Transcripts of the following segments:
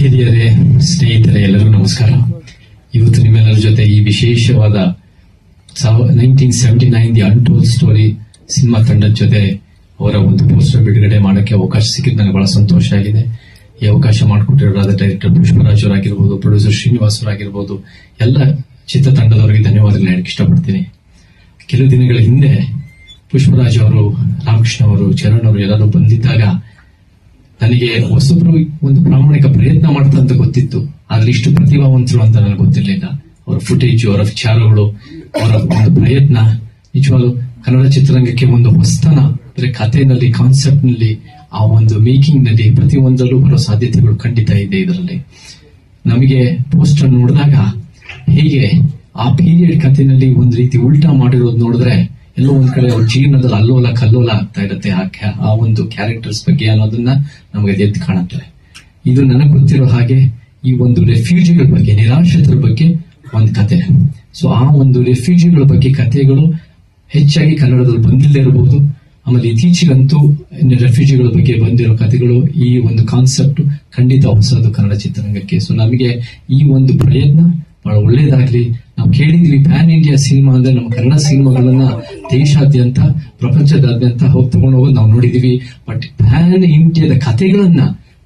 ಹಿರಿಯರೇ, ಸ್ನೇಹಿತರೆ ಎಲ್ಲರೂ ನಮಸ್ಕಾರ. ಇವತ್ತು ನಿಮ್ಮೆಲ್ಲರ ಜೊತೆ ಈ ವಿಶೇಷವಾದ nineteen seventy nine the untold story cinema ತಂಡದ ಜೊತೆ ಅವರ ಒಂದು ಪೋಸ್ಟರ್ ಬಿಡುಗಡೆ ಮಾಡೋಕ್ಕೆ ಅವಕಾಶ ಸಿಕ್ಕಿದ್ದು ನನಗೆ ಬಹಳ ಸಂತೋಷ ಆಗಿದೆ. ಈ ಅವಕಾಶ ಮಾಡಿಕೊಟ್ಟಿರೋರಾದ ಡೈರೆಕ್ಟರ್ ಪುಷ್ಪರಾಜ್ ಅವರಾಗಿರ್ಬೋದು ಪ್ರೊಡ್ಯೂಸರ್ ಶ್ರೀನಿವಾಸ್ ಅವರಾಗಿರ್ಬೋದು, ಎಲ್ಲ ಚಿತ್ರತಂಡದವರಿಗೆ ಧನ್ಯವಾದಗಳು ಹೇಳಕ್ಕೆ ಇಷ್ಟಪಡ್ತೀನಿ. ಕೆಲವು ದಿನಗಳ ಹಿಂದೆ ಪುಷ್ಪರಾಜ್ ಅವರು, ರಾಮಕೃಷ್ಣ ಅವರು, ಚರಣ್ ಅವರು ಎಲ್ಲರೂ ಬಂದಿದ್ದಾಗ ನನಗೆ ಹೊಸಬ್ರು ಒಂದು ಪ್ರಾಮಾಣಿಕ ಪ್ರಯತ್ನ ಮಾಡ್ತಂತ ಗೊತ್ತಿತ್ತು. ಆದ್ರೆ ಇಷ್ಟು ಪ್ರತಿಭಾವಂತರು ಅಂತ ನನಗೆ ಗೊತ್ತಿರಲಿಲ್ಲ. ಅವರ ಫುಟೇಜ್ ಅವರ ವಿಚಾರಗಳು, ಅವರ ಒಂದು ಪ್ರಯತ್ನ. ನಿಜವಾಗ್ಲು ಕನ್ನಡ ಚಿತ್ರರಂಗಕ್ಕೆ ಒಂದು ಹೊಸತನ, ಅಂದ್ರೆ ಕಥೆನಲ್ಲಿ ಕಾನ್ಸೆಪ್ಟ್ನಲ್ಲಿ ಆ ಒಂದು ಮೇಕಿಂಗ್ನಲ್ಲಿ ಪ್ರತಿಯೊಂದರಲ್ಲೂ ಬರೋ ಸಾಧ್ಯತೆಗಳು ಖಂಡಿತ ಇದೆ ಇದರಲ್ಲಿ. ನಮಗೆ ಪೋಸ್ಟರ್ ನೋಡಿದಾಗ ಹೇಗೆ ಆ ಪೀರಿಯಡ್ ಕಥೆನಲ್ಲಿ ಒಂದು ರೀತಿ ಉಲ್ಟಾ ಮಾಡಿರೋದು ನೋಡಿದ್ರೆ ಎಲ್ಲೋ ಒಂದ್ ಕಡೆ ಅವ್ರ ಜೀವನದಲ್ಲಿ ಅಲ್ಲೋಲ ಕಲ್ಲೋಲ ಆಗ್ತಾ ಇರುತ್ತೆ. ಆ ಒಂದು ಕ್ಯಾರೆಕ್ಟರ್ಸ್ ಬಗ್ಗೆ ಅನ್ನೋದನ್ನ ನಮಗೆ ಎದ್ದು ಕಾಣುತ್ತೆ ಇದು ನನಗೆ ಗೊತ್ತಿರೋ ಹಾಗೆ ಈ ಒಂದು ರೆಫ್ಯೂಜಿಗಳ ಬಗ್ಗೆ, ನಿರಾಶ್ರಿತರ ಬಗ್ಗೆ ಒಂದು ಕತೆ. ಸೊ ಆ ಒಂದು ರೆಫ್ಯೂಜಿಗಳ ಬಗ್ಗೆ ಕಥೆಗಳು ಹೆಚ್ಚಾಗಿ ಕನ್ನಡದಲ್ಲಿ ಬಂದಿಲ್ಲದೆ ಇರಬಹುದು ಆಮೇಲೆ ಇತ್ತೀಚೆಗಂತೂ ರೆಫ್ಯೂಜಿಗಳ ಬಗ್ಗೆ ಬಂದಿರೋ ಕಥೆಗಳು ಈ ಒಂದು ಕಾನ್ಸೆಪ್ಟ್ ಖಂಡಿತ ಹೊಸದು ಕನ್ನಡ ಚಿತ್ರರಂಗಕ್ಕೆ. ಸೊ ನಮಗೆ ಈ ಒಂದು ಪ್ರಯತ್ನ ಬಹಳ ಒಳ್ಳೇದಾಗ್ಲಿ. ನಾವು ಕೇಳಿದ್ವಿ ಪ್ಯಾನ್ ಇಂಡಿಯಾ ಸಿನಿಮಾ ಅಂದ್ರೆ ನಮ್ಮ ಕನ್ನಡ ಸಿನಿಮಾಗಳನ್ನ ದೇಶಾದ್ಯಂತ, ಪ್ರಪಂಚದಾದ್ಯಂತ ಹೋಗಿ ತಗೊಂಡು ಹೋಗೋದು ನಾವು ನೋಡಿದೀವಿ. ಬಟ್ ಪ್ಯಾನ್ ಇಂಡಿಯಾದ ಕಥೆಗಳನ್ನ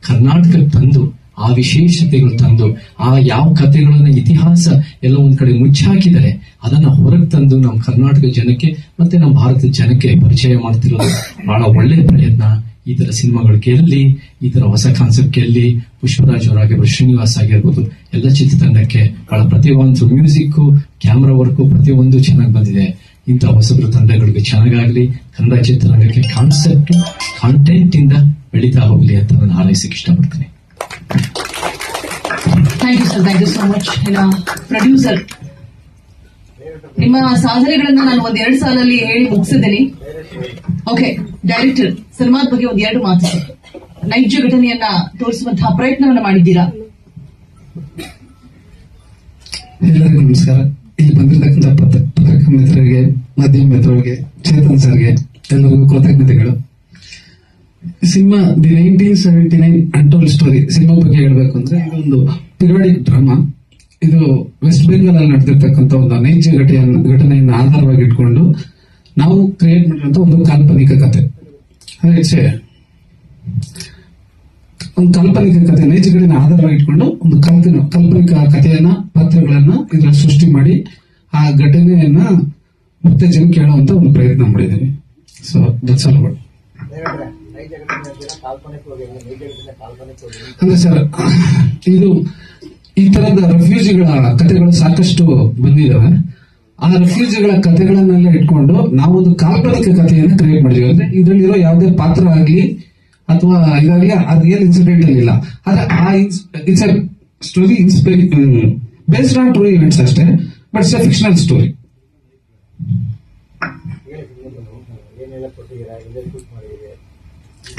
ಕರ್ನಾಟಕಕ್ಕೆ ತಂದು, ಆ ವಿಶೇಷತೆಗಳು ತಂದು, ಆ ಯಾವ ಕಥೆಗಳನ್ನ ಇತಿಹಾಸ ಎಲ್ಲ ಒಂದ್ ಕಡೆ ಮುಚ್ಚಾಕಿದ್ದಾರೆ ಅದನ್ನ ಹೊರಗೆ ತಂದು ನಮ್ಮ ಕರ್ನಾಟಕ ಜನಕ್ಕೆ ಮತ್ತೆ ನಮ್ಮ ಭಾರತದ ಜನಕ್ಕೆ ಪರಿಚಯ ಮಾಡ್ತಿರೋದು ಬಹಳ ಒಳ್ಳೆಯ ಪ್ರಯತ್ನ. ಈ ತರ ಸಿನಿಮಾಗಳು ಗೆಲ್ಲಿ ಈ ತರ ಹೊಸ ಕಾನ್ಸೆಪ್ಟ್ ಗೆಲ್ಲಿ ಪುಷ್ಪರಾಜ್ ಅವರಾಗಿರ್ಬೋದು ಶ್ರೀನಿವಾಸ್ ಆಗಿರ್ಬೋದು, ಎಲ್ಲ ಚಿತ್ರತಂಡಕ್ಕೆ ಬಹಳ ಪ್ರತಿಯೊಂದು ಮ್ಯೂಸಿಕ್ ಕ್ಯಾಮ್ರಾ ವರ್ಕ್ ಪ್ರತಿಯೊಂದು ಚೆನ್ನಾಗಿ ಬಂದಿದೆ. ಇಂಥ ಹೊಸಬ್ರ ತಂಡಗಳಿಗೆ ಚೆನ್ನಾಗಾಗಲಿ, ಕನ್ನಡ ಚಿತ್ರರಂಗಕ್ಕೆ ಕಾನ್ಸೆಪ್ಟ್ ಕಾಂಟೆಂಟ್ ಇಂದ ಬೆಳೀತಾ ಹೋಗಲಿ ಅಂತ ನಾನು ಹಾರೈಸಕ್ಕೆ ಇಷ್ಟಪಡ್ತೀನಿ. Thank you sir thank you so much producer ನಿಮ್ಮ ಸಾಧನೆಗಳನ್ನ ನಾನು ಒಂದ್ ಎರಡು ಸಾಲಲ್ಲಿ ಹೇಳಿ ಮುಗಿಸಿದ್ದೀನಿ. ಓಕೆ ಡೈರೆಕ್ಟರ್ ಸಿನಿಮಾದ ಬಗ್ಗೆ ಒಂದ್ ಎರಡು ಮಾತು. ನೈಜ ಘಟನೆಯನ್ನ ತೋರಿಸುವಂತಹ ಪ್ರಯತ್ನವನ್ನ ಮಾಡಿದ್ದೀರಾ? ಎಲ್ಲರಿಗೂ ನಮಸ್ಕಾರ. ಇಲ್ಲಿ ಬಂದಿರತಕ್ಕಂಥ ಪತ್ರ ಪತ್ರಿಕಾ ಮಿತ್ರರಿಗೆ ಮಾಧ್ಯಮ ಮಿತ್ರರಿಗೆ, ಚೇತನ್ ಸರ್ಗೆ, ಎಲ್ಲರಿಗೂ ಕೃತಜ್ಞತೆಗಳು. Cinema, the nineteen seventy nine untold story cinema ಬಗ್ಗೆ ಹೇಳ್ಬೇಕು ಅಂದ್ರೆ ಇದೊಂದು ಪಿರಿಯಾಡಿಕ್ ಡ್ರಾಮಾ. ಇದು ವೆಸ್ಟ್ ಬೆಂಗಾಲ್ ಅಲ್ಲಿ ನಡೆದಿರ್ತಕ್ಕಂಥ ಒಂದು ನೈಜ ಘಟನೆಯನ್ನು ಘಟನೆಯನ್ನು ಆಧಾರವಾಗಿ ಇಟ್ಕೊಂಡು ನಾವು ಕ್ರಿಯೇಟ್ ಮಾಡಿರುವಂತ ಒಂದು ಕಾಲ್ಪನಿಕ ಕತೆ. ಅದೇ ಒಂದು ಕಾಲ್ಪನಿಕ ಕತೆ ನೈಜ ಘಟನೆ ಆಧಾರವಾಗಿ ಇಟ್ಕೊಂಡು ಒಂದು ಕಲ್ಪನ ಕಾಲ್ಪನಿಕ ಕಥೆಯನ್ನ ಪಾತ್ರಗಳನ್ನ ಇದ್ರಲ್ಲಿ ಸೃಷ್ಟಿ ಮಾಡಿ ಆ ಘಟನೆಯನ್ನ ಮತ್ತೆ ಜನ ಕೇಳುವಂತ ಒಂದು ಪ್ರಯತ್ನ ಮಾಡಿದ್ದೀನಿ ಸೊ ದಟ್ಸ್ ಆಲ್ ಅಬೌಟ್ ಅಂದ್ರೆ ಸರ್ ಇದು ಈ ತರದ ರೆಫ್ಯೂಜಿಗಳ ಕಥೆಗಳು ಸಾಕಷ್ಟು ಬಂದಿದಾವೆ ಆ ರೆಫ್ಯೂಜಿಗಳ ಕಥೆಗಳನ್ನೆಲ್ಲ ಇಟ್ಕೊಂಡು ನಾವು ಒಂದು ಕಾಲ್ಪನಿಕ ಕಥೆಯನ್ನು ಕ್ರಿಯೇಟ್ ಮಾಡಿದ್ವಿ ಅಂದ್ರೆ ಇದರಲ್ಲಿರೋ ಯಾವುದೇ ಪಾತ್ರ ಆಗಲಿ ಅಥವಾ ಇದಾಗಲಿ ಅದು ಏನು ಇನ್ಸಿಡೆಂಟ್ ಇಲ್ಲ. ಆದ್ರೆ ಆ it's story inspired based on true events ಅಷ್ಟೇ but it's a fictional story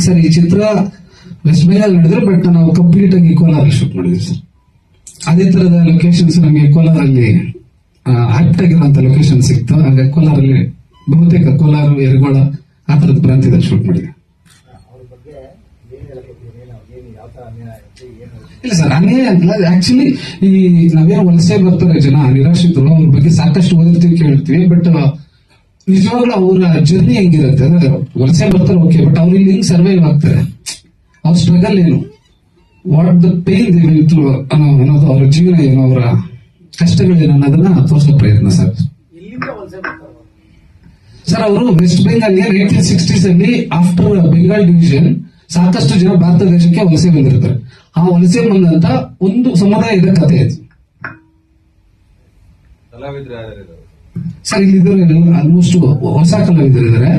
sir, ಈ ಚಿತ್ರ ವೆಸ್ಟ್ ಬೆಂಗಾಲ್ ನಡೆದ್ರೆ ಬಟ್ ನಾವು ಕಂಪ್ಲೀಟ್ ಆಗಿ ಕೋಲಾರ ಶೂಟ್ ಮಾಡಿದ್ವಿ ಸರ್. ಅದೇ ತರದ ಲೊಕೇಶನ್ಸ್ ನಮಗೆ ಕೋಲಾರಲ್ಲಿ ಆಪ್ಟ್ ಆಗಿರುವಂತ ಲೊಕೇಶನ್ ಸಿಕ್ತು. ಹಾಗೆ ಕೋಲಾರಲ್ಲಿ ಬಹುತೇಕ ಕೋಲಾರ ಎರಗೋಳ ಆ ತರದ ಪ್ರಾಂತ್ಯದಲ್ಲಿ ಶೂಟ್ ಮಾಡಿದೆ. ಇಲ್ಲ ಸರ್, ಅನ್ಯಾಯ ಅಂತಲ್ಲ. ಆಕ್ಚುಲಿ ಈ ನಾವೇನು ವಲಸೆ ಬರ್ತಾರೆ ಜನ, ನಿರಾಶ್ರಿತರು, ಅವ್ರ ಬಗ್ಗೆ ಸಾಕಷ್ಟು ಓದಿರ್ತೀವಿ ಕೇಳ್ತೀವಿ ಬಟ್ ನಿಜವಾಗ್ಲೂ ಅವರ ಜರ್ನಿ ಹೆಂಗಿರುತ್ತೆ? ಅಂದ್ರೆ, ವಲಸೆ ಬರ್ತಾರೆ ಓಕೆ ಬಟ್ ಅವ್ರು ಇಲ್ಲಿ ಹೆಂಗ್ ಸರ್ವೈವ್ ಆಗ್ತಾರೆ? ಅವ್ರ ಸ್ಟ್ರಗಲ್ ಏನು? What the pain they will through ಅನ್ನೋದು ಅವರ ಜೀವನ ಏನು? ಅವರ ಕಷ್ಟಗಳೇನು ಅನ್ನೋದನ್ನ ತೋರಿಸೋ ಪ್ರಯತ್ನ ಸರ್. ಸರ್ ಅವರು ವೆಸ್ಟ್ ಬೆಂಗಾಲ್ ನೈನ್ಟೀನ್ ಸಿಕ್ಸ್ಟೀಸ್ ಅಲ್ಲಿ ಆಫ್ಟರ್ ಬೆಂಗಾಲ್ ಡಿವಿಷನ್ ಸಾಕಷ್ಟು ಜನ ಭಾರತ ದೇಶಕ್ಕೆ ವಲಸೆ ಬಂದಿರ್ತಾರೆ. ಆ ವಲಸೆ ಬಂದಂತ ಒಂದು ಸಮುದಾಯದ ಕಥೆ ಇದು ಸರ್ ಇಲ್ಲಿ ಆಲ್ಮೋಸ್ಟ್ ಹೊಸ ಕಲಾವಿದರಿದ್ದಾರೆ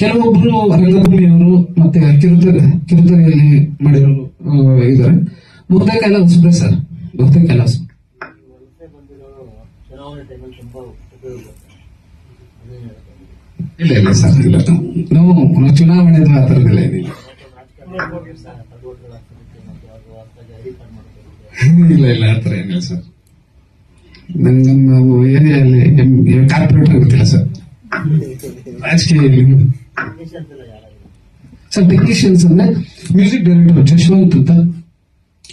ಕೆಲವೊಬ್ರು ರಂಗಭೂಮಿಯವರು ಮತ್ತೆ ಕಿರುತೆರೆ ಕಿರುತೆರೆಯಲ್ಲಿ ಮಾಡಿರೋರು ಇದ್ದಾರೆ ಬಹುತೇಕ ಎಲ್ಲ ಹೊಸಬ್ರೆ ಸರ್ ಬಹುತೇಕ ಎಲ್ಲ ಹೊಸಬ್ರು. ಇಲ್ಲ ಇಲ್ಲ ಸರ್ ಇಲ್ಲ ನಾವು ನಾವು ಚುನಾವಣೆ ಆ ಥರದ್ದೆಲ್ಲ ಏನಿಲ್ಲ ಇಲ್ಲ ಇಲ್ಲ ಆ ಥರ ಏನಿಲ್ಲ ಸರ್ ನಂಗೆ ನಾವು ಏರಿಯಲ್ಲಿ ಕಾರ್ಪೊರೇಟರ್ ಗೊತ್ತಿಲ್ಲ ಸರ್ ರಾಜಕೀಯ ಸರ್ ಟೆಕ್ನಿಷಿಯನ್ಸ್ ಅಂದ್ರೆ ಮ್ಯೂಸಿಕ್ ಡೈರೆಕ್ಟರ್ ಜಶ್ವಂತ್ ಅಂತ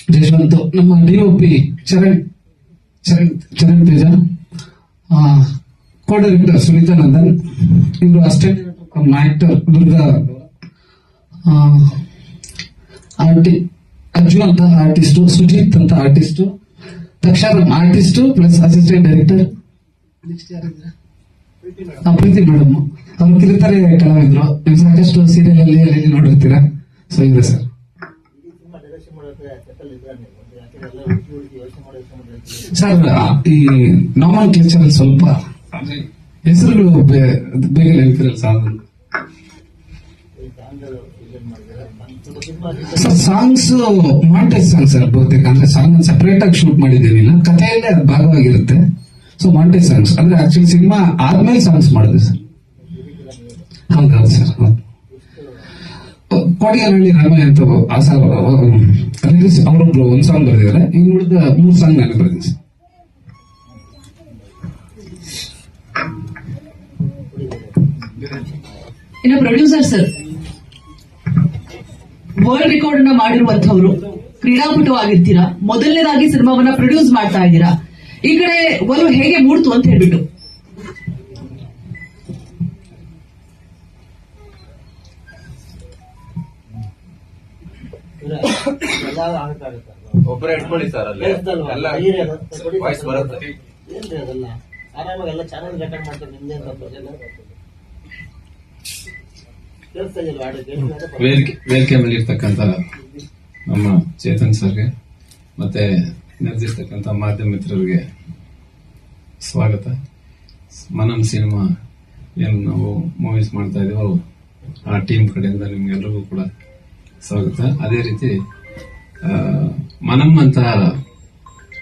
ಜಯಶವಂತ್ ನಮ್ಮ DOP Charan Charan Charan Teja co director Sunitha Nandan ಇವರು ಅಸಿಸ್ಟೆಂಟ್ ನಮ್ಮ ಆಕ್ಟರ್ ದುರ್ಗಾ ಆರ್ಟಿ ಅರ್ಜುನ್ ಅಂತ ಆರ್ಟಿಸ್ಟ್ ಸುಜಿತ್ ಅಂತ artist Taksharam artist plus assistant director Preethi madam ಅವ್ರು ಕಿರುತಾರೆ ಕಲಾವಿದ್ರು. ನೀವು ಸಾಕಷ್ಟು ಸೀರಿಯಲ್ ಅಲ್ಲಿ ಅಲ್ಲಿ ನೋಡಿರ್ತೀರಾ? ಸೊ ಇದೆ ಸರ್. ಸರ್ ಈ ನಾರ್ಮಲ್ ಕ್ಲೇಚರ್ ಸ್ವಲ್ಪ ಹೆಸರುಗಳು ಬೇಗ ಹೇಳ್ತಿರಲ್ಲ sir. Sir songs montage song sir ಬಹುತೇಕ. ಅಂದ್ರೆ ಸಾಂಗ್ ಸೆಪರೇಟ್ ಆಗಿ ಶೂಟ್ ಮಾಡಿದ್ದೇನಿಲ್ಲ ಕಥೆಯಲ್ಲೇ ಅದು ಭಾಗವಾಗಿರುತ್ತೆ. ಸೊ ಮಾಂಟೇಜ್ ಸಾಂಗ್ಸ್ ಅಂದ್ರೆ ಆಕ್ಚುಲಿ ಸಿನಿಮಾ ಆದ್ಮೇಲೆ ಸಾಂಗ್ಸ್ ಮಾಡಿದೆ ಸರ್ ಹೌದೌದು ಸರ್ ಹೌದು ಕೋಡಿಗನಹಳ್ಳಿ ರಾಮಯ್ಯ ಅಂತ ಆ ಸಾಂಗ್ ರಿಲೀಸ್ ಅವರೊಬ್ರು ಒಂದ್ ಸಾಂಗ್ ಬರೆದಿದ್ದಾರೆ. ಇನ್ನು ಮೂರ್ ಸಾಂಗ್ ನಾನು ಬರೆದಿದ್ದೀನಿ ಸರ್ ಇನ್ನು ಪ್ರೊಡ್ಯೂಸರ್ ಸರ್ ವರ್ಲ್ಡ್ ರೆಕಾರ್ಡ್ ಅನ್ನ ಮಾಡಿರುವಂತವ್ರು ಕ್ರೀಡಾಪಟು ಆಗಿರ್ತೀರಾ ಮೊದಲನೇದಾಗಿ ಸಿನಿಮಾವನ್ನ ಪ್ರೊಡ್ಯೂಸ್ ಮಾಡ್ತಾ ಇದ್ದೀರಾ, ಈ ಕಡೆ ಒಲವು ಹೇಗೆ ಮೂಡ್ತು ಅಂತ ಹೇಳ್ಬಿಟ್ಟು. ಒಬ್ಬರೇ ಇಟ್ಕೊಳ್ಳಿ ಸರ್ ಅಲ್ಲಿ. ಎಲ್ಲ ವಾಯ್ಸ್ ಬರುತ್ತೆ. ಏನ್ರಿ ಅದೆಲ್ಲ? ಆರಾಮಾಗಿ ಎಲ್ಲ ಚಾನಲ್ ರೆಕಾರ್ಡ್ ಮಾಡ್ತಾರೆ ನಿಮ್ದೇ ಅಂತ ಪ್ರಜೆಲ್ಲ ಕೇಳಿಸ್ತಾ ಇದೆಯಲ್ವಾ ಆಡಿಯೋ ಕೇಳಿಸ್ತಾ ಇದೆ? ವೇದಿಕೆ ವೇದಿಕೆ ಮೇಲೆ ಇರ್ತಕ್ಕಂಥ ನಮ್ಮ ಚೇತನ್ ಸರ್ಗೆ ಮತ್ತೆ ನಿರ್ದಿರ್ತಕ್ಕಂಥ ಮಾಧ್ಯಮ ಮಿತ್ರರಿಗೆ ಸ್ವಾಗತ. ಮನಂ ಸಿನಿಮಾ ಏನು ನಾವು ಮೂವೀಸ್ ಮಾಡ್ತಾ ಇದೀವೋ ಆ ಟೀಮ್ ಕಡೆಯಿಂದ ನಿಮ್ಗೆಲ್ರಿಗೂ ಕೂಡ ಸ್ವಾಗತ. ಅದೇ ರೀತಿ ಮನಂ ಅಂತ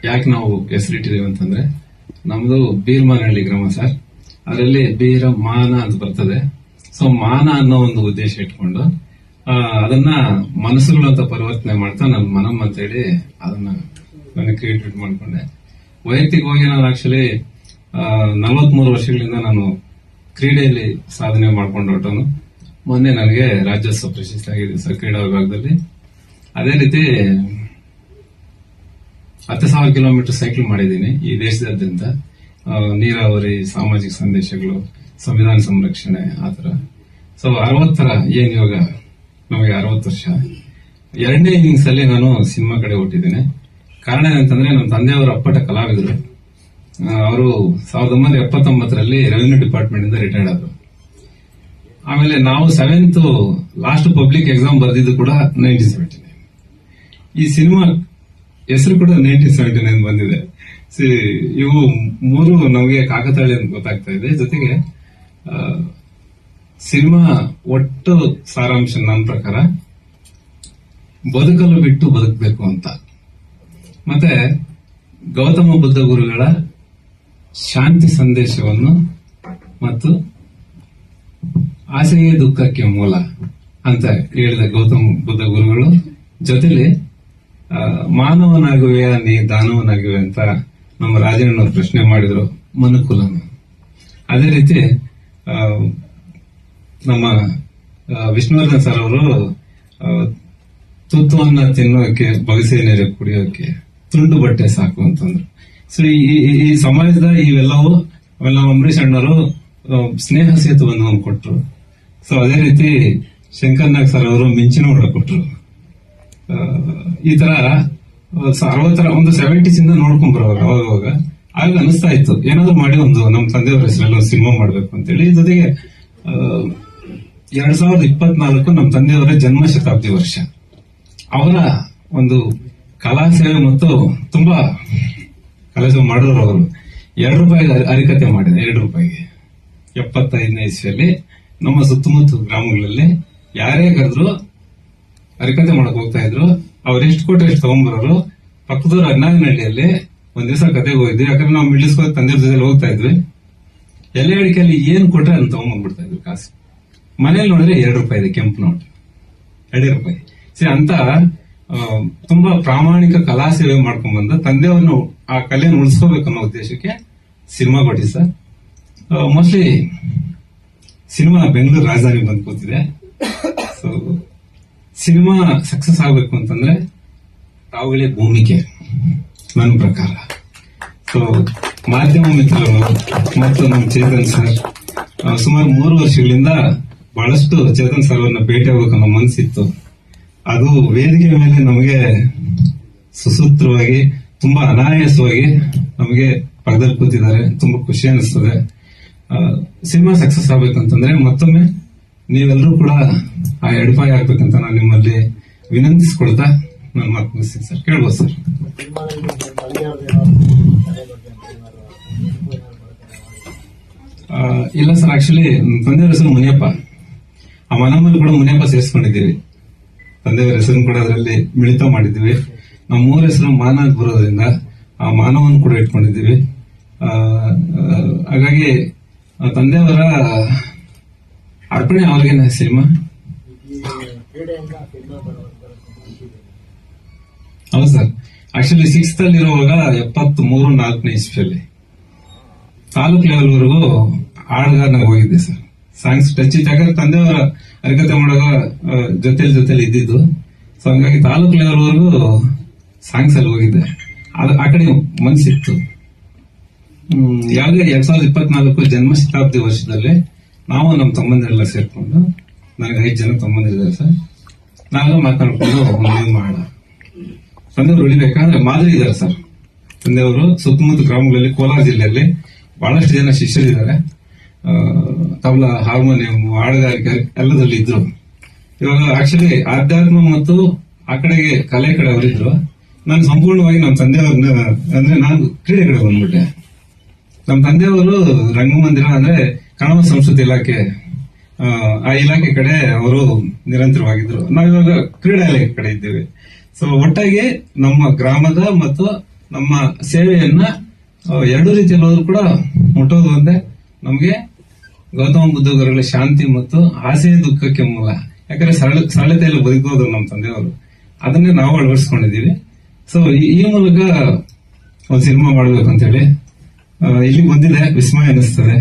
ಯಾಕೆ ನಾವು ಹೆಸರಿಟ್ಟಿದೀವಿ ಅಂತಂದ್ರೆ, ನಮ್ದು ಬೀರ್ಮಾನಹಳ್ಳಿ ಗ್ರಾಮ ಸರ್. ಅದರಲ್ಲಿ ಬೀರ ಮಾನ ಅಂತ ಬರ್ತದೆ. ಸೊ ಮಾನ ಅನ್ನೋ ಒಂದು ಉದ್ದೇಶ ಇಟ್ಕೊಂಡು ಅದನ್ನ ಮನಸ್ಸುಗಳು ಅಂತ ಪರಿವರ್ತನೆ ಮಾಡ್ತಾ ನಾನು ಮನಂ ಅಂತ ಹೇಳಿ ಅದನ್ನ ನನಗೆ ಕ್ರಿಯೇಟ್ ಮಾಡ್ಕೊಂಡೆ. ವೈಯಕ್ತಿಕವಾಗಿ ನಾನು ಆಕ್ಚುಲಿ ನಲವತ್ಮೂರು ವರ್ಷಗಳಿಂದ ನಾನು ಕ್ರೀಡೆಯಲ್ಲಿ ಸಾಧನೆ ಮಾಡ್ಕೊಂಡು ಹೊಟ್ಟನು ಮೊನ್ನೆ ನನಗೆ ರಾಜ್ಯೋತ್ಸವ ಪ್ರಶಸ್ತಿ ಆಗಿದೆ ಸರ್, ಕ್ರೀಡಾ ವಿಭಾಗದಲ್ಲಿ. ಅದೇ ರೀತಿ ಹತ್ತು ಸಾವಿರ ಕಿಲೋಮೀಟರ್ ಸೈಕಲ್ ಮಾಡಿದ್ದೀನಿ ಈ ದೇಶದಾದ್ಯಂತ. ಆ, ನೀರಾವರಿ ಸಾಮಾಜಿಕ ಸಂದೇಶಗಳು ಸಂವಿಧಾನ ಸಂರಕ್ಷಣೆ ಆತರ ಸೊ ಅರವತ್ತರ ಏನು ಇವಾಗ ನಮಗೆ ಅರವತ್ತು ವರ್ಷ. ಎರಡನೇ ಇನ್ನಿಂಗ್ಸ್ ಅಲ್ಲಿ ನಾನು ಸಿನಿಮಾ ಕಡೆ ಹೊಟ್ಟಿದ್ದೇನೆ ಕಾರಣ ಏನಂತಂದ್ರೆ ನಮ್ಮ ತಂದೆಯವರ ಅಪ್ಪಟ ಕಲಾವಿದರು. ಅವರು ಸಾವಿರದ ಒಂಬೈನೂರ ಎಪ್ಪತ್ತೊಂಬತ್ತರಲ್ಲಿ ರೆವಿನ್ಯೂ ಡಿಪಾರ್ಟ್ಮೆಂಟ್ ಇಂದ ರಿಟೈರ್ಡ್ ಆದರು. ಆಮೇಲೆ ನಾವು ಸೆವೆಂತ್ ಲಾಸ್ಟ್ ಪಬ್ಲಿಕ್ ಎಕ್ಸಾಮ್ ಬರೆದಿದ್ದು ಕೂಡ ನೈನ್ಟೀನ್ ಸೆವೆಂಟಿ ಈ ಸಿನಿಮಾ ಹೆಸರು ಕೂಡ ನೈನ್ಟೀನ್ ಸೆವೆಂಟಿ ನೈನ್ ಬಂದಿದೆ. ಸಿ- ಇವು ಮೂರು ನಮಗೆ ಕಾಕತಾಳಿ ಅಂತ ಗೊತ್ತಾಗ್ತಾ ಇದೆ. ಜೊತೆಗೆ ಸಿನಿಮಾ ಒಟ್ಟು ಸಾರಾಂಶ ನನ್ನ ಪ್ರಕಾರ ಬದುಕಲು ಬಿಟ್ಟು ಬದುಕಬೇಕು ಅಂತ. ಮತ್ತೆ ಗೌತಮ ಬುದ್ಧ ಗುರುಗಳ ಶಾಂತಿ ಸಂದೇಶವನ್ನು ಮತ್ತು ಆಸೆಯೇ ದುಃಖಕ್ಕೆ ಮೂಲ ಅಂತ ಹೇಳಿದ ಗೌತಮ ಬುದ್ಧ ಗುರುಗಳು. ಜೊತೆಲಿ ಮಾನವನಾಗುವೆಯ ನೀ ದಾನವನಾಗುವೆ ಅಂತ ನಮ್ಮ ರಾಜನವರು ಪ್ರಶ್ನೆ ಮಾಡಿದ್ರು ಮನುಕುಲನ. ಅದೇ ರೀತಿ ನಮ್ಮ ವಿಷ್ಣುವರ್ಧನ್ ಸರ್ ಅವರು ತುತ್ತುವನ್ನ ತಿನ್ನೋಕೆ ಬಗಸೆ ನೀರು ಕುಡಿಯೋಕೆ ತುಂಡು ಬಟ್ಟೆ ಸಾಕು ಅಂತಂದ್ರು. ಸೊ ಈ ಸಮಾಜದ ಇವೆಲ್ಲವೂ ಅವೆಲ್ಲ ಅಂಬರೀಷ್ ಅಣ್ಣವರು ಸ್ನೇಹ ಸೇತುವನ್ನು ಕೊಟ್ರು. ಸೊ ಅದೇ ರೀತಿ ಶಂಕರ್ ನಾಗ್ ಸರ್ ಅವರು ಮಿಂಚಿನ ಆ, ಈ ತರ ಅರವತ್ತರ, ಒಂದು ಸೆವೆಂಟೀಸ್ ಇಂದ ನೋಡ್ಕೊಂಡ್ ಬರೋವಾಗ ಅವಾಗ. ಆಗ ಅನಿಸ್ತಾ ಇತ್ತು, ಏನಾದ್ರು ಮಾಡಿ ಒಂದು ನಮ್ಮ ತಂದೆಯವರ ಹೆಸರಲ್ಲಿ ಒಂದು ಸಿನಿಮಾ ಮಾಡ್ಬೇಕು ಅಂತೇಳಿ. ಜೊತೆಗೆ ಎರಡ್ ಸಾವಿರದ ಇಪ್ಪತ್ನಾಲ್ಕು ನಮ್ಮ ತಂದೆಯವರ ಜನ್ಮ ಶತಾಬ್ದಿ ವರ್ಷ. ಅವರ ಒಂದು ಕಲಾ ಸೇವೆ ಮತ್ತು ತುಂಬಾ ಕಲಾ ಸೇವೆ ಮಾಡಿದ್ರು ಅವರು. ಎರಡು ರೂಪಾಯಿ ಅರಿಕತೆ ಮಾಡಿದೆ, ಎರಡು ರೂಪಾಯಿಗೆ. ಎಪ್ಪತ್ತೈದನೇ ಇಸ್ವಿಯಲ್ಲಿ ನಮ್ಮ ಸುತ್ತಮುತ್ತ ಗ್ರಾಮಗಳಲ್ಲಿ ಯಾರೇ ಕರೆದ್ರು ಅರಿಕತೆ ಮಾಡಕ್ ಹೋಗ್ತಾ ಇದ್ರು. ಅವ್ರು ಎಷ್ಟು ಕೊಟ್ಟರೆ ಎಷ್ಟು ತಗೊಂಡ್ಬರೋರು. ಪಕ್ಕದವ್ರು ಅಣ್ಣಾಗಿನಹಳ್ಳಿಯಲ್ಲಿ ಒಂದ್ ದಿವಸ ಕತೆಗೆ ಹೋಗಿದ್ವಿ. ಯಾಕಂದ್ರೆ ನಾವು ಮಿಡ್ಲ್ ಸ್ಕೂಲ್ ತಂದೆ ಜೊತೆ ಹೋಗ್ತಾ ಇದ್ವಿ. ಎಲೆ ಅಡಿಕೆಯಲ್ಲಿ ಏನ್ ಕೊಟ್ರೆ ಅದನ್ನ ತಗೊಂಡ್ಬಂದ್ಬಿಡ್ತಾ ಇದ್ರು ಕಾಸು. ಮನೇಲಿ ನೋಡಿದ್ರೆ ಎರಡು ರೂಪಾಯಿ ಇದೆ, ಕೆಂಪು ನೋಟ್. ಎರಡು ರೂಪಾಯಿ. ಸರಿ, ಅಂತ ತುಂಬಾ ಪ್ರಾಮಾಣಿಕ ಕಲಾ ಸೇವೆ ಮಾಡ್ಕೊಂಡ್ ಬಂದ ತಂದೆಯವ್ರನ್ನ ಆ ಕಲೆಯನ್ನು ಉಳಿಸ್ಕೋಬೇಕು ಅನ್ನೋ ಉದ್ದೇಶಕ್ಕೆ ಸಿನಿಮಾ ಕೊಟ್ಟಿ ಸರ್. ಮೋಸ್ಟ್ಲಿ ಸಿನಿಮಾ ಬೆಂಗಳೂರು ರಾಜಧಾನಿ ಬಂದು ಕೂತಿದೆ. ಸೊ ಸಿನಿಮಾ ಸಕ್ಸಸ್ ಆಗಬೇಕು ಅಂತಂದ್ರೆ ತಾವುಗಳೇ ಭೂಮಿಕೆ, ನನ್ನ ಪ್ರಕಾರ. ಸೊ ಮಾಧ್ಯಮ ಮಿತ್ರರು, ಮತ್ತು ನಮ್ಮ ಚೇತನ್ ಸರ್ ಸುಮಾರು ಮೂರು ವರ್ಷಗಳಿಂದ ಬಹಳಷ್ಟು ಚೇತನ್ ಸರ್ ಅವರನ್ನ ಭೇಟಿ ಆಗ್ಬೇಕನ್ನೋ ಮನಸ್ಸಿತ್ತು. ಅದು ವೇದಿಕೆ ಮೇಲೆ ನಮಗೆ ಸುಸೂತ್ರವಾಗಿ, ತುಂಬಾ ಅನಾಯಾಸವಾಗಿ ನಮಗೆ ಪಡೆದಲ್ಲಿ ಕೂತಿದ್ದಾರೆ. ತುಂಬಾ ಖುಷಿ ಅನಿಸ್ತದೆ. ಸಿನಿಮಾ ಸಕ್ಸಸ್ ಆಗ್ಬೇಕಂತಂದ್ರೆ ಮತ್ತೊಮ್ಮೆ ನೀವೆಲ್ಲರೂ ಕೂಡ ಆ ಎಡಪಾಯ ಆಗ್ಬೇಕಂತ ನಾನು ನಿಮ್ಮಲ್ಲಿ ವಿನಂತಿಸ್ಕೊಳ್ತಾ ನಾನು ಮಾತು ಮುಗಿಸ್ತೀನಿ ಸರ್. ಕೇಳ್ಬೋದು ಸರ್. ಇಲ್ಲ ಸರ್ ಆಕ್ಚುಲಿ ತಂದೆಯವರ ಹೆಸರು ಮುನಿಯಪ್ಪ. ಆ ಮನಮ್ಮಲ್ಲಿ ಕೂಡ ಮುನಿಯಪ್ಪ ಸೇರಿಸ್ಕೊಂಡಿದ್ದೀವಿ. ತಂದೆಯವರ ಹೆಸರು ಕೂಡ ಅದರಲ್ಲಿ ಮಿಳಿತ ಮಾಡಿದ್ದೀವಿ. ನಮ್ಮ ಮೂರ ಹೆಸರು ಮಾನ ಬರೋದ್ರಿಂದ ಆ ಮಾನವನ್ನು ಕೂಡ ಇಟ್ಕೊಂಡಿದ್ದೀವಿ. ಹಾಗಾಗಿ ತಂದೆಯವರ ಅರ್ಪಣೆ ಆಗಿನ ಸಿನಿಮಾ? ಹೌದು ಸರ್. ಆಕ್ಚುಲಿ ಸಿಕ್ಸ್ತ್ ಅಲ್ಲಿ ಇರುವಾಗ ಎಪ್ಪತ್ತ್ ಮೂರು ನಾಲ್ಕನೇ ಇಸ್ವಿಯಲ್ಲಿ. ತಾಲೂಕ್ ಲೆವೆಲ್ ವರೆಗೂ ಹಾಡುಗಾರನಾಗ ಹೋಗಿದ್ದೆ ಸರ್. ಸಾಂಗ್ಸ್ ಟಚ್ ಇತ್ತು. ಯಾಕಂದ್ರೆ ತಂದೆಯವರ ಹರಿಕತೆ ಮಾಡುವಾಗ ಜೊತೆಲಿ ಜೊತೆಲಿ ಇದ್ದಿದ್ದು. ಸೊ ಹಂಗಾಗಿ ತಾಲೂಕ್ ಲೆವೆಲ್ ವರೆಗೂ ಸಾಂಗ್ಸ್ ಅಲ್ಲಿ ಹೋಗಿದ್ದೆ. ಅದು ಆ ಕಡೆ ಮನ್ಸಿತ್ತು. ಯಾವಾಗ ಎರಡ್ ಸಾವಿರದ ಇಪ್ಪತ್ನಾಲ್ಕು ಜನ್ಮ ಶತಾಬ್ದಿ ವರ್ಷದಲ್ಲಿ ನಾವು ನಮ್ಮ ತಮ್ಮಂದಿರೆಲ್ಲ ಸೇರ್ಕೊಂಡು ನನಗೆ ಐದು ಜನ ತಮ್ಮಂದಿರಿದ್ದಾರೆ ಸರ್. ನಾವೆಲ್ಲ ಮಾತಾಡ್ಕೊಂಡು ಮನೆ ಮಾಡ. ತಂದೆಯವರು ಉಳಿಬೇಕಾದ್ರೆ ಮಾದರಿ ಇದ್ದಾರೆ ಸರ್. ತಂದೆಯವರು ಸುತ್ತಮುತ್ತ ಗ್ರಾಮಗಳಲ್ಲಿ, ಕೋಲಾರ ಜಿಲ್ಲೆಯಲ್ಲಿ ಬಹಳಷ್ಟು ಜನ ಶಿಷ್ಯರಿದ್ದಾರೆ. ತಬಲಾ, ಹಾರ್ಮೋನಿಯಂ, ಹಾಡುಗಾರಿಕೆ ಎಲ್ಲದಲ್ಲಿ ಇದ್ರು. ಇವಾಗ ಆಕ್ಚುಲಿ ಆಧ್ಯಾತ್ಮ ಮತ್ತು ಆ ಕಡೆಗೆ ಕಲೆ ಕಡೆ ಅವರಿದ್ರು ನಾನು ಸಂಪೂರ್ಣವಾಗಿ ನಮ್ಮ ತಂದೆಯವ್ರನ್ನ, ಅಂದ್ರೆ ನಾನು ಕ್ರೀಡೆ ಕಡೆ ಬಂದ್ಬಿಟ್ಟೆ. ನಮ್ಮ ತಂದೆಯವರು ರಂಗಮಂದಿರ ಅಂದ್ರೆ ಕನ್ನಡ ಸಂಸ್ಕೃತಿ ಇಲಾಖೆ ಆ, ಇಲಾಖೆ ಕಡೆ ಅವರು ನಿರಂತರವಾಗಿದ್ರು. ನಾವಿವಾಗ ಕ್ರೀಡಾ ಇಲಾಖೆ ಕಡೆ ಇದ್ದೇವೆ. ಸೊ ಒಟ್ಟಾಗಿ ನಮ್ಮ ಗ್ರಾಮದ ಮತ್ತು ನಮ್ಮ ಸೇವೆಯನ್ನ ಎರಡು ರೀತಿಯಲ್ಲಿ ಹೋದ್ರು ಕೂಡ ಮುಟ್ಟೋದು ಒಂದೇ. ನಮಗೆ ಗೌತಮ ಬುದ್ಧ ಗುರುಗಳ ಶಾಂತಿ ಮತ್ತು ಆಸೆ ದುಃಖಕ್ಕೆ ಮೂಲ. ಯಾಕಂದ್ರೆ ಸರಳ ಸರಳತೆಯಲ್ಲಿ ಬದುಕೋದು ನಮ್ಮ ತಂದೆಯವರು. ಅದನ್ನೇ ನಾವು ಅಳವಡಿಸ್ಕೊಂಡಿದ್ದೀವಿ. ಸೊ ಈ ಮೂಲಕ ಒಂದು ಸಿನಿಮಾ ಮಾಡಬೇಕು ಅಂತೇಳಿ ಇಲ್ಲಿ ಬಂದಿದೆ ವಿಸ್ಮಯ ಅನಿಸ್ತದೆ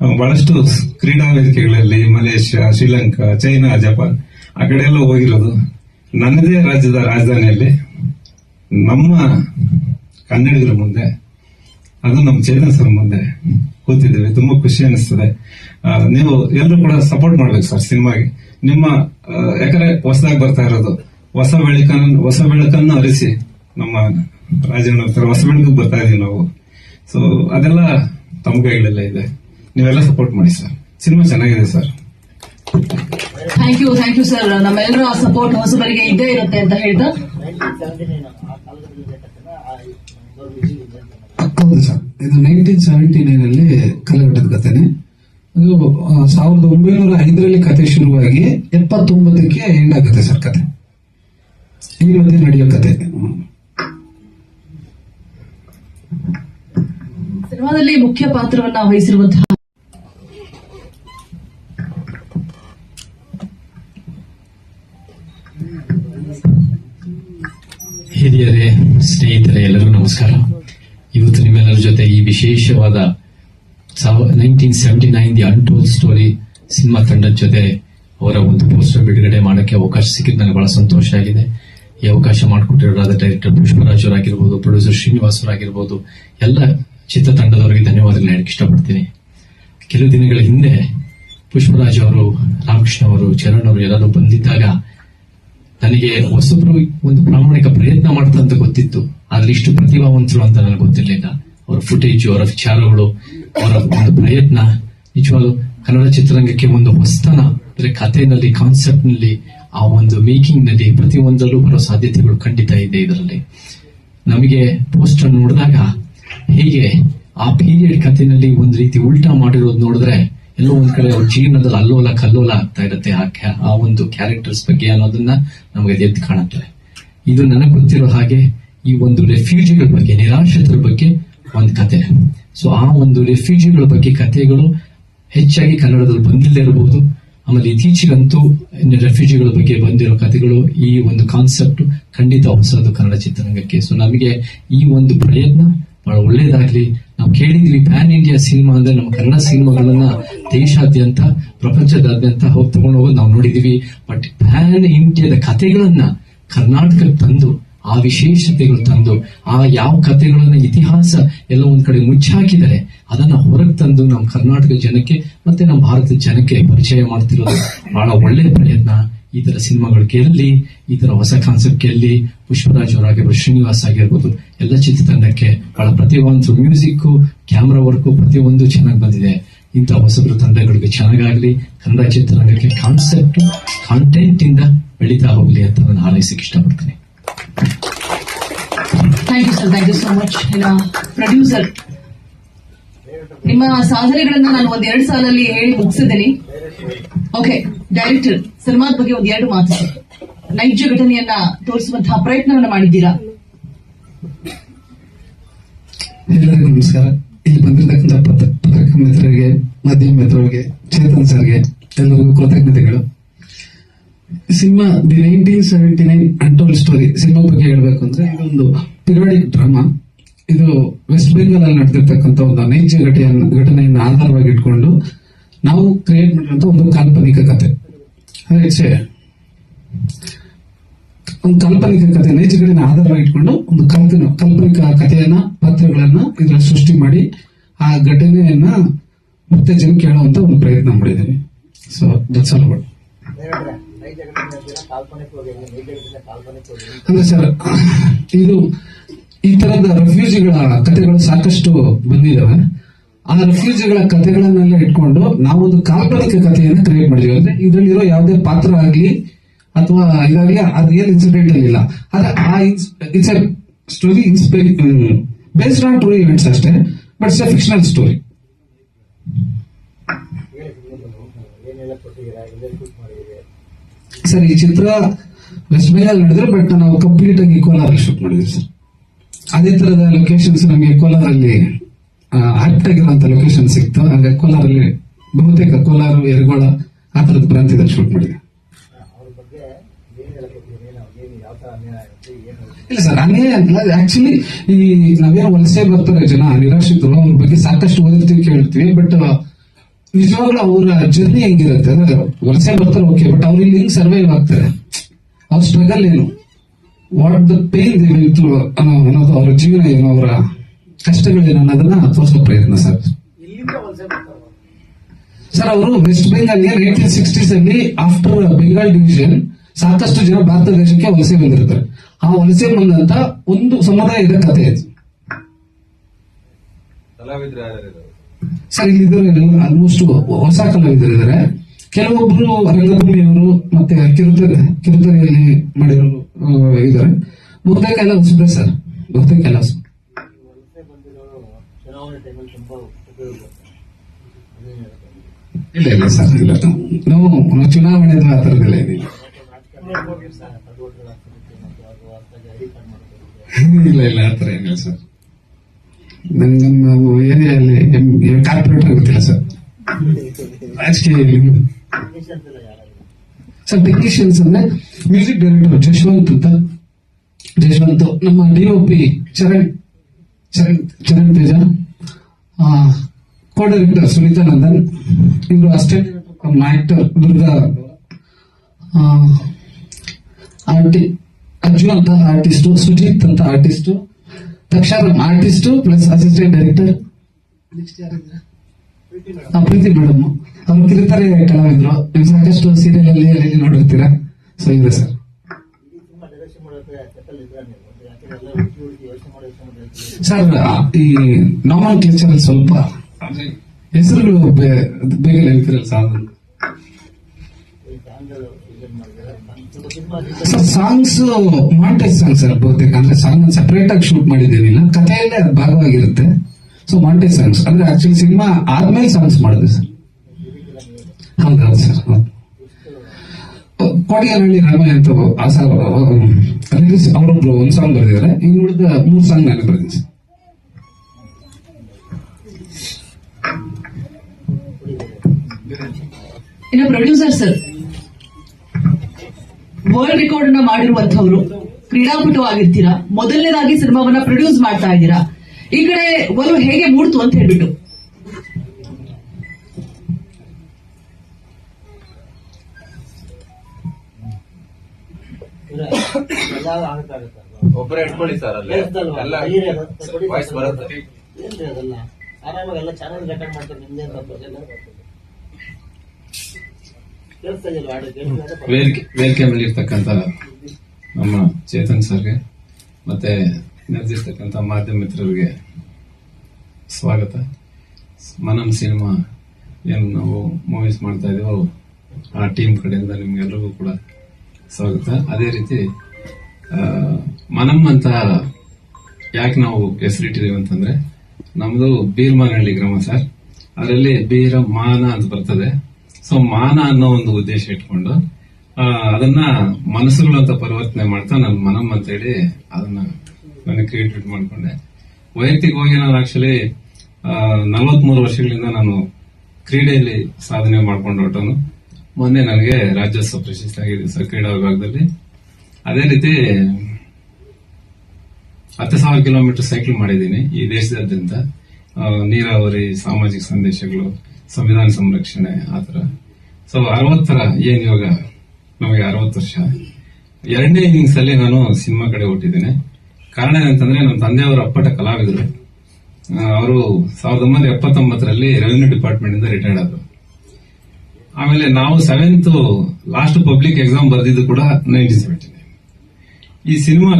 ಬಹಳಷ್ಟು ಕ್ರೀಡಾ ವೇದಿಕೆಗಳಲ್ಲಿ ಮಲೇಷ್ಯಾ, ಶ್ರೀಲಂಕಾ, ಚೈನಾ, ಜಪಾನ್ ಆ ಕಡೆ ಎಲ್ಲ ಹೋಗಿರೋದು. ನನ್ನದೇ ರಾಜ್ಯದ ರಾಜಧಾನಿಯಲ್ಲಿ ನಮ್ಮ ಕನ್ನಡಿಗರ ಮುಂದೆ, ಅದು ನಮ್ಮ ಚೇತನ್ ಸರ್ ಮುಂದೆ ಕೂತಿದ್ದೇವೆ. ತುಂಬಾ ಖುಷಿ ಅನಿಸ್ತದೆ. ನೀವು ಎಲ್ಲರೂ ಕೂಡ ಸಪೋರ್ಟ್ ಮಾಡ್ಬೇಕು ಸರ್ ಸಿನಿಮಾಗೆ. ನಿಮ್ಮ ಯಾಕಂದ್ರೆ ಹೊಸದಾಗಿ ಬರ್ತಾ ಇರೋದು, ಹೊಸ ಬೆಳಕನ್ನು ಹೊಸ ಬೆಳಕನ್ನು ಅರಿಸಿ ನಮ್ಮ ರಾಜಣ್ಣ ಹೊಸ ಬೆಳಕಿಗೆ ಬರ್ತಾ ಇದೀವಿ ನಾವು. ಸೊ ಅದೆಲ್ಲ ತಮ್ಮ ಕೈಗಳೆಲ್ಲ ಇದೆ. ನೀವೆಲ್ಲ ಸಪೋರ್ಟ್ ಮಾಡಿ ಸರ್ ಸಿನಿಮಾ ಚೆನ್ನಾಗಿದೆ sir thank you thank you sir ನಮ್ಮೆಲ್ಲರ ಸಪೋರ್ಟ್ ಹೊಸಬರಿಗೆ ಇದ್ದೇ ಇರುತ್ತೆ ಅಂತ ಹೇಳ್ತಾ. ಹೌದು ಸರ್ ಇದು ನೈನ್ಟೀನ್ ಸೆವೆಂಟಿ ನೈನ್ ಅಲ್ಲಿ ಕಲೆಗಟ್ಟದ ಕಥೆನೆ. ಅದು ಸಾವಿರದ ಒಂಬೈನೂರ ಐದರಲ್ಲಿ ಕತೆ ಶುರುವಾಗಿ ಎಪ್ಪತ್ತೊಂಬತ್ತಕ್ಕೆ ಎಂಡ್ ಆಗುತ್ತೆ ಸರ್ ಕತೆ ಈ ಮಧ್ಯೆ ನಡೆಯೋ ಕತೆ. ಸಿನಿಮಾದಲ್ಲಿ ಮುಖ್ಯ ಪಾತ್ರವನ್ನ ವಹಿಸಿರುವಂತಹ ಹಿರಿಯರೇ ಸ್ನೇಹಿತರೆ ಎಲ್ಲರೂ ನಮಸ್ಕಾರ. ಇವತ್ತು ನಿಮ್ಮೆಲ್ಲರ ಜೊತೆ ಈ ವಿಶೇಷವಾದ nineteen seventy nine the untold story cinema ತಂಡದ ಜೊತೆ ಅವರ ಒಂದು ಪೋಸ್ಟರ್ ಬಿಡುಗಡೆ ಮಾಡೋಕ್ಕೆ ಅವಕಾಶ ಸಿಕ್ಕಿದ್ದು ನನಗೆ ಬಹಳ ಸಂತೋಷ ಆಗಿದೆ. ಈ ಅವಕಾಶ ಮಾಡಿಕೊಟ್ಟಿರೋದಾದ ಡೈರೆಕ್ಟರ್ ಪುಷ್ಪರಾಜ್ ಅವರಾಗಿರ್ಬೋದು ಪ್ರೊಡ್ಯೂಸರ್ ಶ್ರೀನಿವಾಸ್ ಅವರಾಗಿರ್ಬೋದು, ಎಲ್ಲ ಚಿತ್ರತಂಡದವರಿಗೆ ಧನ್ಯವಾದಗಳು ಹೇಳಕ್ಕೆ ಇಷ್ಟಪಡ್ತೀನಿ. ಕೆಲವು ದಿನಗಳ ಹಿಂದೆ ಪುಷ್ಪರಾಜ್ ಅವರು, ರಾಮಕೃಷ್ಣ ಅವರು, ಚರಣ್ ಅವರು ಎಲ್ಲರೂ ಬಂದಿದ್ದಾಗ ನನಗೆ ಹೊಸಬ್ರು ಒಂದು ಪ್ರಾಮಾಣಿಕ ಪ್ರಯತ್ನ ಮಾಡ್ತಾ ಅಂತ ಗೊತ್ತಿತ್ತು. ಆದ್ರೆ ಇಷ್ಟು ಪ್ರತಿಭಾವಂತರು ಅಂತ ನನಗೆ ಗೊತ್ತಿರಲಿಲ್ಲ. ಅವರ ಫುಟೇಜ್ ಅವರ ವಿಚಾರಗಳು, ಅವರ ಒಂದು ಪ್ರಯತ್ನ. ನಿಜವಾಗ್ಲೂ ಕನ್ನಡ ಚಿತ್ರರಂಗಕ್ಕೆ ಒಂದು ಹೊಸತನ, ಅಂದ್ರೆ ಕಥೆನಲ್ಲಿ ಕಾನ್ಸೆಪ್ಟ್ನಲ್ಲಿ, ಆ ಒಂದು ಮೇಕಿಂಗ್ನಲ್ಲಿ ಪ್ರತಿಯೊಂದರಲ್ಲೂ ಬರೋ ಸಾಧ್ಯತೆಗಳು ಖಂಡಿತ ಇದೆ ಇದರಲ್ಲಿ. ನಮಗೆ ಪೋಸ್ಟರ್ ನೋಡಿದಾಗ ಹೇಗೆ ಆ ಪೀರಿಯಡ್ ಕಥೆನಲ್ಲಿ ಒಂದು ರೀತಿ ಉಲ್ಟಾ ಮಾಡಿರೋದು ನೋಡಿದ್ರೆ ಎಲ್ಲೋ ಒಂದ್ ಕಡೆ ಅವ್ರ ಜೀವನದಲ್ಲಿ ಅಲ್ಲೋಲ ಕಲ್ಲೋಲ ಆಗ್ತಾ ಇರುತ್ತೆ. ಆ ಆ ಒಂದು ಕ್ಯಾರೆಕ್ಟರ್ಸ್ ಬಗ್ಗೆ ಅನ್ನೋದನ್ನ ನಮಗೆ ಎದ್ದು ಕಾಣುತ್ತೆ. ಇದು ನನಗೆ ಗೊತ್ತಿರೋ ಹಾಗೆ ಈ ಒಂದು ರೆಫ್ಯೂಜಿಗಳ ಬಗ್ಗೆ, ನಿರಾಶ್ರಿತರ ಬಗ್ಗೆ ಒಂದು ಕತೆ. ಸೊ ಆ ಒಂದು ರೆಫ್ಯೂಜಿಗಳ ಬಗ್ಗೆ ಕಥೆಗಳು ಹೆಚ್ಚಾಗಿ ಕನ್ನಡದಲ್ಲಿ ಬಂದಿಲ್ಲದೆ ಇರಬಹುದು ಆಮೇಲೆ ಇತ್ತೀಚೆಗಂತೂ ರೆಫ್ಯೂಜಿಗಳ ಬಗ್ಗೆ ಬಂದಿರೋ ಕಥೆಗಳು ಈ ಒಂದು ಕಾನ್ಸೆಪ್ಟ್ ಖಂಡಿತ ಹೊಸದು ಕನ್ನಡ ಚಿತ್ರರಂಗಕ್ಕೆ. ಸೊ ನಮಗೆ ಈ ಒಂದು ಪ್ರಯತ್ನ ಬಹಳ ಒಳ್ಳೇದಾಗ್ಲಿ. ನಾವು ಕೇಳಿದ್ವಿ ಪ್ಯಾನ್ ಇಂಡಿಯಾ ಸಿನಿಮಾ ಅಂದ್ರೆ ನಮ್ಮ ಕನ್ನಡ ಸಿನಿಮಾಗಳನ್ನ ದೇಶಾದ್ಯಂತ, ಪ್ರಪಂಚದಾದ್ಯಂತ ಹೋಗಿ ತಗೊಂಡು ಹೋಗೋದು ನಾವು ನೋಡಿದೀವಿ. ಬಟ್ ಪ್ಯಾನ್ ಇಂಡಿಯಾದ ಕಥೆಗಳನ್ನ ಕರ್ನಾಟಕಕ್ಕೆ ತಂದು, ಆ ವಿಶೇಷತೆಗಳು ತಂದು, ಆ ಯಾವ ಕಥೆಗಳನ್ನ ಇತಿಹಾಸ ಎಲ್ಲ ಒಂದ್ ಕಡೆ ಮುಚ್ಚಾಕಿದರೆ ಅದನ್ನ ಹೊರಗೆ ತಂದು ನಮ್ಮ ಕರ್ನಾಟಕ ಜನಕ್ಕೆ ಮತ್ತೆ ನಮ್ಮ ಭಾರತದ ಜನಕ್ಕೆ ಪರಿಚಯ ಮಾಡ್ತಿರೋದು ಬಹಳ ಒಳ್ಳೆ ಪ್ರಯತ್ನ. ಈ ತರ ಸಿನಿಮಾಗಳು ಗೆಲ್ಲಿ ಈ ತರ ಹೊಸ ಕಾನ್ಸೆಪ್ಟ್ ಗೆಲ್ಲಿ ಪುಷ್ಪರಾಜ್ ಅವರಾಗಿರ್ಬೋದು ಶ್ರೀನಿವಾಸ್ ಆಗಿರ್ಬೋದು, ಎಲ್ಲ ಚಿತ್ರತಂಡಕ್ಕೆ ಬಹಳ ಪ್ರತಿಯೊಂದು ಮ್ಯೂಸಿಕ್ ಕ್ಯಾಮ್ರಾ ವರ್ಕು ಪ್ರತಿಯೊಂದು ಚೆನ್ನಾಗಿ ಬಂದಿದೆ. ಇಂಥ ಹೊಸಬರು ತಂಡಗಳಿಗೆ ಚೆನ್ನಾಗಾಗ್ಲಿ, ಕನ್ನಡ ಚಿತ್ರರಂಗಕ್ಕೆ ಕಾನ್ಸೆಪ್ಟ್ ಕಾಂಟೆಂಟ್ ಇಂದ ಬೆಳೀತಾ ಹೋಗ್ಲಿ ಅಂತ ನಾನು ಹಾರೈಸಕ್ಕೆ ಇಷ್ಟಪಡ್ತೀನಿ. Thank you sir thank you so much producer ನಿಮ್ಮ ಸಾಧನೆಗಳನ್ನ ನಾನು ಒಂದ್ ಎರಡು ಸಾಲಲ್ಲಿ ಹೇಳಿ ಮುಗಿಸಿದ್ದೀನಿ. ಓಕೆ ಡೈರೆಕ್ಟರ್ ಸಿನಿಮಾದ ಬಗ್ಗೆ ಒಂದ್ ಎರಡು ಮಾತು ನೈಜ ಘಟನೆಯನ್ನ ತೋರಿಸುವಂತಹ ಪ್ರಯತ್ನವನ್ನ ಮಾಡಿದ್ದೀರಾ? ಎಲ್ಲರಿಗೂ ನಮಸ್ಕಾರ. ಇಲ್ಲಿ ಬಂದಿರತಕ್ಕಂಥ ಪತ್ರಕ ಮಿತ್ರರಿಗೆ ಮಾಧ್ಯಮ ಮಿತ್ರರಿಗೆ, ಚೇತನ್ ಸರ್ಗೆ ಎಲ್ಲರಿಗೂ ಕೃತಜ್ಞತೆಗಳು. Cinema, the nineteen seventy nine untold story cinema ಬಗ್ಗೆ ಹೇಳ್ಬೇಕು ಅಂದ್ರೆ ಇದೊಂದು ಪಿರಿಯಾಡಿಕ್ ಡ್ರಾಮಾ. ಇದು ವೆಸ್ಟ್ ಬೆಂಗಾಲ್ ಅಲ್ಲಿ ನಡೆದಿರ್ತಕ್ಕಂಥ ಒಂದು ನೈಜ ಘಟನೆಯನ್ನು ಘಟನೆಯನ್ನು ಆಧಾರವಾಗಿ ಇಟ್ಕೊಂಡು ನಾವು ಕ್ರಿಯೇಟ್ ಮಾಡಿರುವಂತ ಒಂದು ಕಾಲ್ಪನಿಕ ಕತೆ. ಇಟ್ಸ್ ಒಂದು ಕಾಲ್ಪನಿಕ ಕತೆ ನೈಜ ಘಟನೆ ಆಧಾರವಾಗಿ ಇಟ್ಕೊಂಡು ಒಂದು ಕಲ್ಪನ ಕಾಲ್ಪನಿಕ ಕಥೆಯನ್ನ ಪಾತ್ರಗಳನ್ನ ಇದ್ರಲ್ಲಿ ಸೃಷ್ಟಿ ಮಾಡಿ ಆ ಘಟನೆಯನ್ನ ಮತ್ತೆ ಜನ ಕೇಳುವಂತ ಒಂದು ಪ್ರಯತ್ನ ಮಾಡಿದ್ದೀನಿ ಸೊ ದಟ್ಸ್ ಆಲ್ ಅಬೌಟ್? ಅಂದ್ರೆ ಸರ್ ಇದು ಈ ತರದ ರೆಫ್ಯೂಜಿಗಳ ಕಥೆಗಳು ಸಾಕಷ್ಟು ಬಂದಿದ್ದಾವೆ. ಆ ರೆಫ್ಯೂಜಿಗಳ ಕಥೆಗಳನ್ನೆಲ್ಲ ಇಟ್ಕೊಂಡು ನಾವೊಂದು ಕಾಲ್ಪನಿಕ ಕಥೆಯನ್ನು ಕ್ರಿಯೇಟ್ ಮಾಡಿದ್ವಿ ಅಂದ್ರೆ ಇದರಲ್ಲಿರೋ ಯಾವುದೇ ಪಾತ್ರ ಆಗಲಿ ಅಥವಾ ಇದಾಗಲಿ ಆ ರಿಯಲ್ ಇನ್ಸಿಡೆಂಟ್ ಅಲ್ಲಿ ಇಲ್ಲ. ಆದ್ರೆ ಆ it's a story inspired based on true events ಅಷ್ಟೇ but it's a fictional story sir, ಈ ಚಿತ್ರ ವೆಸ್ಟ್ ಬೆಂಗಾಲ್ ನಡೆದ್ರೆ ಬಟ್ ನಾವು ಕಂಪ್ಲೀಟ್ ಆಗಿ ಕೋಲಾರ ಶೂಟ್ ಮಾಡಿದ್ವಿ ಸರ್ ಅದೇ ತರದ ಲೊಕೇಶನ್ಸ್ ನಮಗೆ ಕೋಲಾರಲ್ಲಿ ಆಕ್ಟ್ ಆಗಿರುವಂತ ಲೊಕೇಶನ್ ಸಿಕ್ತು ಹಾಗೆ ಕೋಲಾರಲ್ಲಿ ಬಹುತೇಕ ಕೋಲಾರ, ಯರಗೋಳ ಆ ತರದ ಪ್ರಾಂತ್ಯದಲ್ಲಿ ಶೂಟ್ ಮಾಡಿದೆ. ಇಲ್ಲ ಸರ್, ಅನ್ಯಾಯ ಅಂತಲ್ಲ ಆಕ್ಚುಲಿ ಈ ನಾವೇನು ವಲಸೆ ಬರ್ತಾರೆ ಜನ, ನಿರಾಶ್ರಿತರು, ಅವ್ರ ಬಗ್ಗೆ ಸಾಕಷ್ಟು ಓದಿರ್ತೀವಿ, ಕೇಳಿರ್ತೀವಿ. ಬಟ್ ನಿಜವಾಗ್ಲೂ ಅವರ ಜರ್ನಿ ಹೆಂಗಿರುತ್ತೆ ಅಂದ್ರೆ, ವಲಸೆ ಬರ್ತಾರೆ ಓಕೆ ಬಟ್ ಅವ್ರು ಇಲ್ಲಿ ಹೆಂಗ್ ಸರ್ವೈವ್ ಆಗ್ತಾರೆ? ಅವ್ರ ಸ್ಟ್ರಗಲ್ ಏನು? ವಾಟ್ ದ ಪೇನ್ ಅನ್ನೋದು ಅವರ ಜೀವನ ಏನು ಅವರ ಕಷ್ಟಗಳೇನು ಅನ್ನೋದನ್ನ ತೋರಿಸೋ ಪ್ರಯತ್ನ ಸರ್. ಸರ್ ಅವರು ವೆಸ್ಟ್ ಬೆಂಗಾಲ್ ನೈನ್ಟೀನ್ ಸಿಕ್ಸ್ಟೀಸ್ ಅಲ್ಲಿ ಆಫ್ಟರ್ ಬೆಂಗಾಲ್ ಡಿವಿಷನ್ ಸಾಕಷ್ಟು ಜನ ಭಾರತ ದೇಶಕ್ಕೆ ವಲಸೆ ಬಂದಿರ್ತಾರೆ. ಆ ವಲಸೆ ಬಂದಂತ ಒಂದು ಸಮುದಾಯದ ಕಥೆ ಇದು. ಸರ್ ಇಲ್ಲಿ ಆಲ್ಮೋಸ್ಟ್ ಹೊಸ ಕಲಾವಿದರು ಇದ್ದಾರೆ ಕೆಲವೊಬ್ರು ರಂಗಭೂಮಿಯವರು ಮತ್ತೆ ಕಿರುತೆರೆ, ಕಿರುತೆರೆಯಲ್ಲಿ ಮಾಡಿರೋರು ಇದ್ದಾರೆ. ಬಹುತೇಕ ಎಲ್ಲ ಹೊಸಬ್ರೆ ಸರ್. ಬಹುತೇಕ ಎಲ್ಲ ಹೊಸ ಇಲ್ಲ ಇಲ್ಲ ಸರ್, ಇಲ್ಲ. ನಾವು ಚುನಾವಣೆ ಆ ಥರದ್ದೆಲ್ಲ ಏನಿಲ್ಲ. ಇಲ್ಲ ಇಲ್ಲ, ಆ ಥರ ಏನಿಲ್ಲ ಸರ್. ನಂಗೆ ನಾವು ಏರಿಯಲ್ಲಿ ಕಾರ್ಪೊರೇಟರ್ ಗೊತ್ತಿಲ್ಲ ಸರ್. ರಾಜಕೀಯ ಸರ್ ಟೆಕ್ನಿಷಿಯನ್ಸ್ ಅಂದ್ರೆ ಮ್ಯೂಸಿಕ್ ಡೈರೆಕ್ಟರ್ ಜಶ್ವಂತ್ ಅಂತ ಜಶ್ವಂತ್ ನಮ್ಮ DOP Charan Charan Charan Teja co director Sunitha Nandan ಇವರು assistant actor Durga RT Arjun ಅಂತ ಆರ್ಟಿಸ್ಟು ಸುಜಿತ್ ಅಂತ artist Taksharam artist plus assistant director next ಯಾರಿದ್ದಾರೆ ಆ, ಪ್ರೀತಿ ಮೇಡಮ್ ಅವ್ರು ಕಿರುತಾರೆ ಕಲಾವಿದ್ರು. ನೀವು ಸಾಕಷ್ಟು ಸೀರಿಯಲ್ ಅಲ್ಲಿ ಅಲ್ಲಿ ನೋಡಿರ್ತೀರಾ? ಸೊ ಇದೆ ಸರ್. ಸರ್ ಈ ನಾಮನ್ ಕ್ಲೇಚರ್ ಸ್ವಲ್ಪ ಹೆಸರುಗಳು ಬೇಗ ಮಾಡಿದ್ರೆ ಸ್ವಲ್ಪ sir songs montage song sir, ಬಹುತೇಕ. ಅಂದ್ರೆ ಸಾಂಗ್ ಸಪರೇಟ್ ಆಗಿ ಶೂಟ್ ಮಾಡಿದ್ದೇನಿಲ್ಲ ಕಥೆಯಲ್ಲೇ ಅದು ಭಾಗವಾಗಿರುತ್ತೆ. ಸೊ ಮಾಂಟೇಜ್ ಸಾಂಗ್ಸ್ ಅಂದ್ರೆ ಆಕ್ಚುಲಿ ಸಿನಿಮಾ ಆದ್ಮೇಲೆ ಸಾಂಗ್ಸ್ ಮಾಡಿದೆ ಸರ್. ಹೌದು ಹೌದು ಸರ್, ಹೌದು. ಕೋಡಿಗನಹಳ್ಳಿ ರಾಮಯ್ಯ ಅಂತ ಆ ಸರ್ ಅವರೊಬ್ರು ಒಂದ್ ಸಾಂಗ್ ಬರೆದಿದ್ದಾರೆ. ಇನ್ನು ಉಳಿದ ಮೂರ್ ಸಾಂಗ್ ನಾನು ಬರೆದಿದ್ದೀನಿ ಸರ್. ಇನ್ನು ಪ್ರೊಡ್ಯೂಸರ್ ಸರ್ ವರ್ಲ್ಡ್ ರೆಕಾರ್ಡ್ನ ಮಾಡಿರುವಂತವ್ರು ಕ್ರೀಡಾಪಟು ಆಗಿರ್ತೀರಾ ಮೊದಲನೇದಾಗಿ ಸಿನಿಮಾವನ್ನ ಪ್ರೊಡ್ಯೂಸ್ ಮಾಡ್ತಾ ಇದ್ದೀರಾ? ಈ ಕಡೆ ಒಲವು ಹೇಗೆ ಮೂಡ್ತು ಅಂತ ಹೇಳ್ಬಿಟ್ಟು. ಒಬ್ಬರೇ ಇಟ್ಕೊಳ್ಳಿ ಸರ್ ಅಲ್ಲೇ. ಎಲ್ಲ ವಾಯ್ಸ್. ಬರುತ್ತೆ. ಏನ್ರಿ ಅದೆಲ್ಲ? ಆರಾಮಾಗಿ ಎಲ್ಲ ಚಾನಲ್ ರೆಕಾರ್ಡ್ ಮಾಡ್ತಾರೆ ನಿಮ್ದೇ ಇಲ್ಲ ಕೇಳಿಸ್ತಾ ಇದೆಯಲ್ವಾ ಹಾಡು? ಕೇಳಿಸ್ತಾ ಇದೆ? ವೇದಿಕೆ ವೇದಿಕೆ ಮೇಲೆ ಇರ್ತಕ್ಕಂಥ ನಮ್ಮ ಚೇತನ್ ಸರ್ಗೆ ಮತ್ತೆ ನೆರೆದಿರ್ತಕ್ಕಂಥ ಮಾಧ್ಯಮ ಮಿತ್ರರಿಗೆ ಸ್ವಾಗತ. ಮನಂ ಸಿನಿಮಾ ಏನು ನಾವು ಮೂವೀಸ್ ಮಾಡ್ತಾ ಇದೀವೋ ಆ ಟೀಮ್ ಕಡೆಯಿಂದ ನಿಮ್ಗೆಲ್ರಿಗೂ ಕೂಡ ಸ್ವಾಗತ. ಅದೇ ರೀತಿ ಆ, ಮನಂ ಅಂತ ಯಾಕೆ ನಾವು ಹೆಸರಿಟ್ಟಿದೀವಿ ಅಂತಂದ್ರೆ ನಮ್ದು ಬೀರ್ಮಾನಹಳ್ಳಿ ಗ್ರಾಮ ಸರ್. ಅದರಲ್ಲಿ ಬೀರ ಮಾನ ಅಂತ ಬರ್ತದೆ. ಸೊ ಮಾನ ಅನ್ನೋ ಒಂದು ಉದ್ದೇಶ ಇಟ್ಕೊಂಡು ಅದನ್ನ ಮನಸ್ಸುಗಳು ಅಂತ ಪರಿವರ್ತನೆ ಮಾಡ್ತಾ ನಾನು ಮನಮ್ ಅಂತ ಹೇಳಿ ಅದನ್ನ ನಾನು ಕ್ರಿಯೇಟ್ ಮಾಡ್ಕೊಂಡೆ. ವೈಯಕ್ತಿಕವಾಗಿ ನಾನು ಆಕ್ಚುಲಿ ನಲವತ್ಮೂರು ವರ್ಷಗಳಿಂದ ನಾನು ಕ್ರೀಡೆಯಲ್ಲಿ ಸಾಧನೆ ಮಾಡ್ಕೊಂಡು ಹೊರಟನು ಮೊನ್ನೆ ನನಗೆ ರಾಜ್ಯೋತ್ಸವ ಪ್ರಶಸ್ತಿ ಆಗಿದೆ ಸರ್ ಕ್ರೀಡಾ ವಿಭಾಗದಲ್ಲಿ. ಅದೇ ರೀತಿ ಹತ್ತು ಸಾವಿರ ಕಿಲೋಮೀಟರ್ ಸೈಕ್ಲ್ ಮಾಡಿದ್ದೀನಿ. ಈ ದೇಶದಾದ್ಯಂತ ನೀರಾವರಿ, ಸಾಮಾಜಿಕ ಸಂದೇಶಗಳು, ಸಂವಿಧಾನ ಸಂರಕ್ಷಣೆ, ಆ ಥರ. ಸೊ ಅರವತ್ತರ ಏನು ಇವಾಗ ನಮಗೆ ಅರವತ್ತು ವರ್ಷ. ಎರಡನೇ ಇನ್ನಿಂಗ್ಸ್ ಅಲ್ಲಿ ನಾನು ಸಿನಿಮಾ ಕಡೆ ಹುಟ್ಟಿದ್ದೀನಿ ಕಾರಣ ಏನಂತಂದ್ರೆ, ನಮ್ಮ ತಂದೆಯವರು ಅಪ್ಪಟ ಕಲಾವಿದರು. ಅವರು ಸಾವಿರದ ಒಂಬೈನೂರ ಎಪ್ಪತ್ತೊಂಬತ್ತರಲ್ಲಿ ರೆವಿನ್ಯೂ ಡಿಪಾರ್ಟ್ಮೆಂಟ್ ಇಂದ ರಿಟೈರ್ಡ್ ಆದರು. ಆಮೇಲೆ ನಾವು ಸೆವೆಂತ್ ಲಾಸ್ಟ್ ಪಬ್ಲಿಕ್ ಎಕ್ಸಾಮ್ ಬರೆದಿದ್ದು ಕೂಡ ನೈನ್ಟೀನ್ ಸೆವೆಂಟಿ ಈ ಸಿನಿಮಾ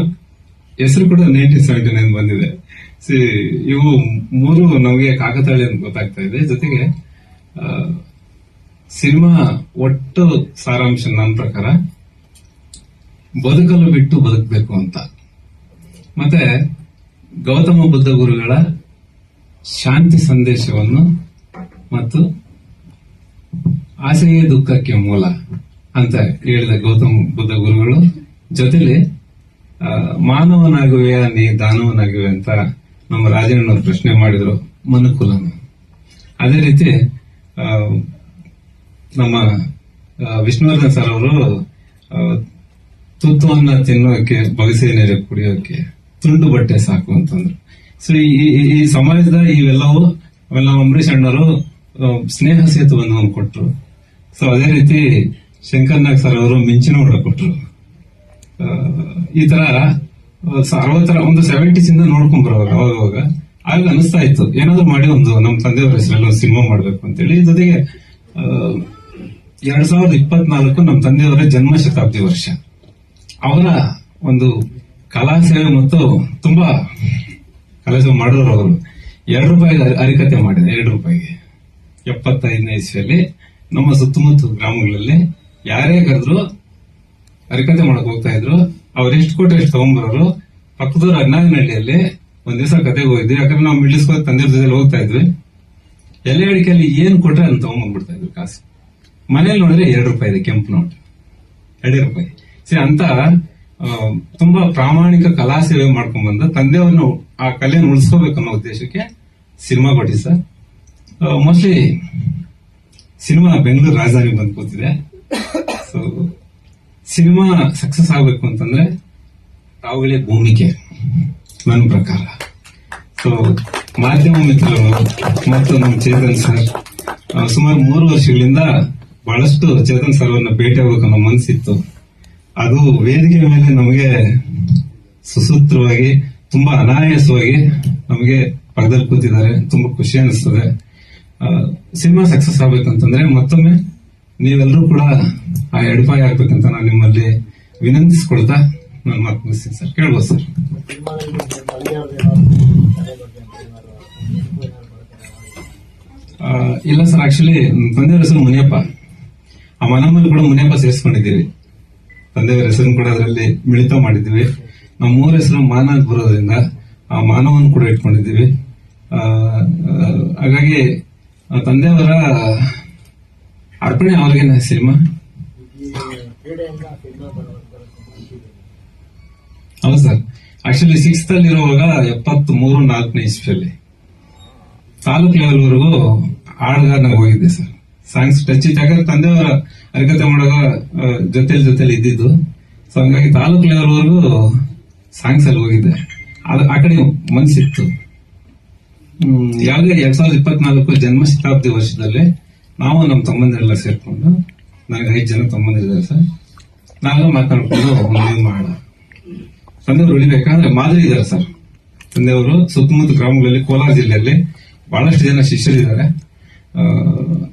ಹೆಸರು ಕೂಡ ನೈನ್ಟೀನ್ ಸೆವೆಂಟಿ ನೈನ್ ಬಂದಿದೆ. ಸಿ, ಇವು ಮೂರು ನಮಗೆ ಕಾಕತಾಳಿ ಅಂತ ಗೊತ್ತಾಗ್ತಾ ಇದೆ. ಜೊತೆಗೆ ಸಿನಿಮಾ ಒಟ್ಟು ಸಾರಾಂಶ ನನ್ನ ಪ್ರಕಾರ ಬದುಕಲು ಬಿಟ್ಟು ಬದುಕಬೇಕು ಅಂತ. ಮತ್ತೆ ಗೌತಮ ಬುದ್ಧ ಗುರುಗಳ ಶಾಂತಿ ಸಂದೇಶವನ್ನು ಮತ್ತು ಆಸೆಯೇ ದುಃಖಕ್ಕೆ ಮೂಲ ಅಂತ ಹೇಳಿದ ಗೌತಮ ಬುದ್ಧ ಗುರುಗಳು ಜೊತೆಲಿ ಆ, ಮಾನವನಾಗುವೆಯ ನೀ ದಾನವನಾಗಿವೆ ಅಂತ ನಮ್ಮ ರಾಜನವರು ಪ್ರಶ್ನೆ ಮಾಡಿದ್ರು ಮನುಕುಲನ. ಅದೇ ರೀತಿ ನಮ್ಮ ವಿಷ್ಣುವರ್ಧನ್ ಸರ್ ಅವರು ತುತ್ತುವನ್ನ ತಿನ್ನೋಕೆ ಬಗಸೆ ನೀರು ಕುಡಿಯೋಕೆ ತುಂಡು ಬಟ್ಟೆ ಸಾಕು ಅಂತಂದ್ರು. ಸೊ ಈ ಸಮಾಜದ ಇವೆಲ್ಲವೂ ಅವೆಲ್ಲ ನಮ್ಮ ಅಂಬರೀಷ್ ಅಣ್ಣವರು ಸ್ನೇಹ ಸೇತುವನ್ನು ಕೊಟ್ರು. ಸೊ ಅದೇ ರೀತಿ ಶಂಕರ್ ಸರ್ ಅವರು ಮಿಂಚಿನ ಕೊಟ್ಟರು ಈ ತರ ಅರವತ್ತರ ಒಂದು ಸೆವೆಂಟೀಸ್ ಇಂದ ನೋಡ್ಕೊಂಡ್ ಅವಾಗ ಆಗ ಅನಿಸ್ತಾ ಇತ್ತು. ಏನಾದ್ರು ಮಾಡಿ ಒಂದು ನಮ್ಮ ತಂದೆಯವರ ಹೆಸರಲ್ಲಿ ಒಂದು ಸಿನಿಮಾ ಮಾಡ್ಬೇಕು ಅಂತೇಳಿ. ಜೊತೆಗೆ ಎರಡ್ ಸಾವಿರದ ಇಪ್ಪತ್ನಾಲ್ಕು ನಮ್ಮ ತಂದೆಯವರ ಜನ್ಮ ಶತಾಬ್ದಿ ವರ್ಷ. ಅವರ ಒಂದು ಕಲಾ ಸೇವೆ ಮತ್ತು ತುಂಬಾ ಕಲಾ ಸೇವೆ ಮಾಡಿದ್ರು ಅವರು. ಎರಡು ರೂಪಾಯಿಗೆ ಅರಿ- ಅರಿಕತೆ ಮಾಡಿದೆ ಎರಡು ರೂಪಾಯಿಗೆ. ಎಪ್ಪತ್ತೈದನೇ ಇಸ್ವಿಯಲ್ಲಿ ನಮ್ಮ ಸುತ್ತಮುತ್ತ ಗ್ರಾಮಗಳಲ್ಲಿ ಯಾರೇ ಕರೆದ್ರು ಅರಿಕತೆ ಮಾಡಕ್ ಹೋಗ್ತಾ ಇದ್ರು. ಅವ್ರು ಎಷ್ಟು ಕೊಟ್ಟರೆ ಎಷ್ಟು ತಗೊಂಡ್ಬರೋರು ಪಕ್ಕದವ್ರ ಅಣ್ಣನಹಳ್ಳಿಯಲ್ಲಿ ಒಂದ್ ದಿವಸ ಕತೆಗೆ ಹೋಗಿದ್ವಿ. ಯಾಕಂದ್ರೆ ನಾವು ಮಿಡ್ಲ್ ಸ್ಕೂಲ್ ತಂದೆ ಜೊತೆ ಹೋಗ್ತಾ ಇದ್ವಿ. ಎಲೆ ಅಡಿಕೆಯಲ್ಲಿ ಏನ್ ಕೊಟ್ರೆ ಅದನ್ನ ತಗೊಂಡ್ಬಂದ್ಬಿಡ್ತಾ ಇದ್ರು ಕಾಸು. ಮನೇಲಿ ನೋಡಿದ್ರೆ ಎರಡು ರೂಪಾಯಿ ಇದೆ ಕೆಂಪು ನೋಟ್. ಎರಡು ರೂಪಾಯಿ. ಸರಿ ಅಂತ ತುಂಬಾ ಪ್ರಾಮಾಣಿಕ ಕಲಾ ಸೇವೆ ಮಾಡ್ಕೊಂಡ್ ಬಂದ ತಂದೆಯವ್ರನ್ನು ಆ ಕಲೆಯನ್ನು ಉಳಿಸ್ಕೋಬೇಕು ಅನ್ನೋ ಉದ್ದೇಶಕ್ಕೆ ಸಿನಿಮಾ ಕೊಟ್ಟಿ ಸರ್. ಮೋಸ್ಟ್ಲಿ ಸಿನಿಮಾ ಬೆಂಗಳೂರು ರಾಜಧಾನಿ ಬಂದು ಕೂತಿದೆ. ಸೊ ಸಿನಿಮಾ ಸಕ್ಸಸ್ ಆಗಬೇಕು ಅಂತಂದ್ರೆ ತಾವುಗಳೇ ಭೂಮಿಕೆ, ನನ್ನ ಪ್ರಕಾರ. ಸೊ ಮಾಧ್ಯಮ ಮಿತ್ರರು, ಮತ್ತು ನಮ್ಮ ಚೇತನ್ ಸರ್ ಸುಮಾರು ಮೂರು ವರ್ಷಗಳಿಂದ ಬಹಳಷ್ಟು ಚೇತನ್ ಸರ್ ಅವರನ್ನ ಭೇಟಿ ಆಗ್ಬೇಕು ಅನ್ನೋ ಮನಸ್ಸಿತ್ತು. ಅದು ವೇದಿಕೆ ಮೇಲೆ ನಮಗೆ ಸುಸೂತ್ರವಾಗಿ, ತುಂಬಾ ಅನಾಯಾಸವಾಗಿ ನಮಗೆ ಪಕ್ಕದಲ್ಲಿ ಕೂತಿದ್ದಾರೆ. ತುಂಬಾ ಖುಷಿ ಅನಿಸ್ತದೆ. ಸಿನಿಮಾ ಸಕ್ಸಸ್ ಆಗ್ಬೇಕಂತಂದ್ರೆ ಮತ್ತೊಮ್ಮೆ ನೀವೆಲ್ಲರೂ ಕೂಡ ಆ ಎಡಪಾಯ ಆಗ್ಬೇಕಂತ ನಾನು ನಿಮ್ಮಲ್ಲಿ ವಿನಂತಿಸ್ಕೊಳ್ತಾ ನಾನು ಮಾತು ಮುಗಿಸ್ತೀನಿ ಸರ್. ಕೇಳ್ಬೋದು ಸರ್. ಇಲ್ಲ ಸರ್ ಆಕ್ಚುಲಿ ತಂದೆಯವರ ಹೆಸರು ಮುನಿಯಪ್ಪ. ಆ ಮನಮ್ಮಲ್ಲಿ ಕೂಡ ಮುನಿಯಪ್ಪ ಸೇರಿಸ್ಕೊಂಡಿದ್ದೀವಿ. ತಂದೆಯವರ ಹೆಸರು ಕೂಡ ಅದರಲ್ಲಿ ಮಿಳಿತ ಮಾಡಿದ್ದೀವಿ. ನಮ್ಮ ಮೂರ ಹೆಸರು ಮಾನ ಬರೋದ್ರಿಂದ ಆ ಮಾನವನ್ನು ಕೂಡ ಇಟ್ಕೊಂಡಿದ್ದೀವಿ. ಹಾಗಾಗಿ ತಂದೆಯವರ ಅರ್ಪಣೆ ಅವ್ರಿಗೇನ ಸಿನಿಮಾ ಹೌದು ಸರ್ ಆಕ್ಚುಲಿ ಸಿಕ್ಸ್ತ್ ಅಲ್ಲಿ ಇರುವಾಗ ಎಪ್ಪತ್ತ್ ಮೂರು ನಾಲ್ಕನೇ ಇಸ್ವಿಯಲ್ಲಿ. ತಾಲೂಕ್ ಲೆವೆಲ್ ವರೆಗೂ ಹಾಡುಗಾರನಾಗ ಹೋಗಿದ್ದೆ ಸರ್ ಸಾಂಗ್ಸ್ ಟಚ್ ಇತ್ತು ಯಾಕಂದ್ರೆ ತಂದೆಯವರ ಹರಿಕತೆ ಮಾಡುವಾಗ ಜೊತೆಲಿ ಜೊತೆಲಿ ಇದ್ದಿದ್ದು. ಸೊ ಹಂಗಾಗಿ ತಾಲೂಕ್ ಲೆವೆಲ್ ವರೆಗೂ ಸಾಂಗ್ಸ್ ಅಲ್ಲಿ ಹೋಗಿದ್ದೆ. ಅದು ಆ ಕಡೆ ಮನ್ಸಿತ್ತು. ಯಾವುದೇ ಎರಡ್ ಸಾವಿರದ ಇಪ್ಪತ್ನಾಲ್ಕು ಜನ್ಮ ಶತಾಬ್ದಿ ವರ್ಷದಲ್ಲಿ ನಾವು ನಮ್ಮ ತಮ್ಮಂದಿರೆಲ್ಲ ಸೇರ್ಕೊಂಡು, ನಾವು ಐದು ಜನ ತಮ್ಮಂದಿರಿದ್ದಾರೆ ಸರ್. ನಾವೆಲ್ಲ ಮಾತಾಡ್ಕೊಂಡು ಮಾಡೋಣ ಮಾಡ. ತಂದೆಯವರು ಉಳಿಬೇಕಂದ್ರೆ ಮಾದರಿ ಇದ್ದಾರೆ ಸರ್. ತಂದೆಯವರು ಸುತ್ತಮುತ್ತ ಗ್ರಾಮಗಳಲ್ಲಿ, ಕೋಲಾರ ಜಿಲ್ಲೆಯಲ್ಲಿ ಬಹಳಷ್ಟು ಜನ ಶಿಷ್ಯರಿದ್ದಾರೆ.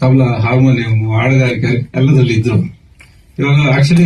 ತಬಲಾ, ಹಾರ್ಮೋನಿಯಂ, ಹಾಡುಗಾರಿಕೆ ಎಲ್ಲದರಲ್ಲಿ ಇದ್ರು. ಇವಾಗ ಆಕ್ಚುಲಿ